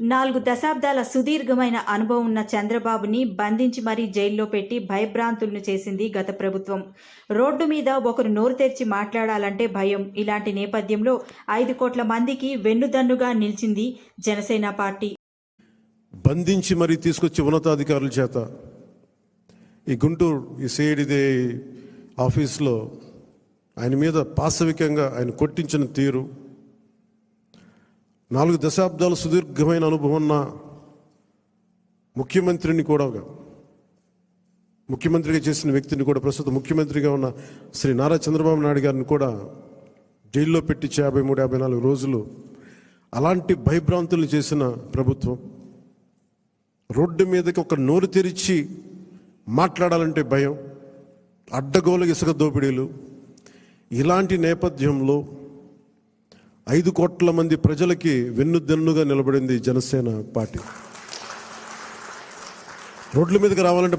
నాలుగు దశాబ్దాల సుదీర్ఘమైన అనుభవం ఉన్న చంద్రబాబుని బంధించి మరీ జైల్లో పెట్టి భయభ్రాంతులను చేసింది గత ప్రభుత్వం. రోడ్డు మీద ఒకరు నోరు తెరిచి మాట్లాడాలంటే భయం. ఇలాంటి నేపథ్యంలో ఐదు కోట్ల మందికి వెన్నుదన్నుగా నిలిచింది జనసేన పార్టీ. బంధించి మరీ తీసుకొచ్చి ఉన్నతాధికారుల చేత ఈ గుంటూరు ఈ సేడిదే ఆఫీస్లో ఆయన మీద పాశవికంగా ఆయన కొట్టించిన తీరు నాలుగు దశాబ్దాల సుదీర్ఘమైన అనుభవం ఉన్న ముఖ్యమంత్రిని కూడా ముఖ్యమంత్రిగా చేసిన వ్యక్తిని కూడా ప్రస్తుతం ముఖ్యమంత్రిగా ఉన్న శ్రీ నారా చంద్రబాబు నాయుడు గారిని కూడా జైల్లో పెట్టించి యాభై మూడు యాభై నాలుగు రోజులు అలాంటి భయభ్రాంతులు చేసిన ప్రభుత్వం. రోడ్డు మీదకి ఒక నోరు తెరిచి మాట్లాడాలంటే భయం అడ్డగోలు ఇసుక దోపిడీలు. ఇలాంటి నేపథ్యంలో ఐదు కోట్ల మంది ప్రజలకి వెన్నుదన్నుగా నిలబడింది జనసేన పార్టీ. రోడ్ల మీదకి రావాలంటే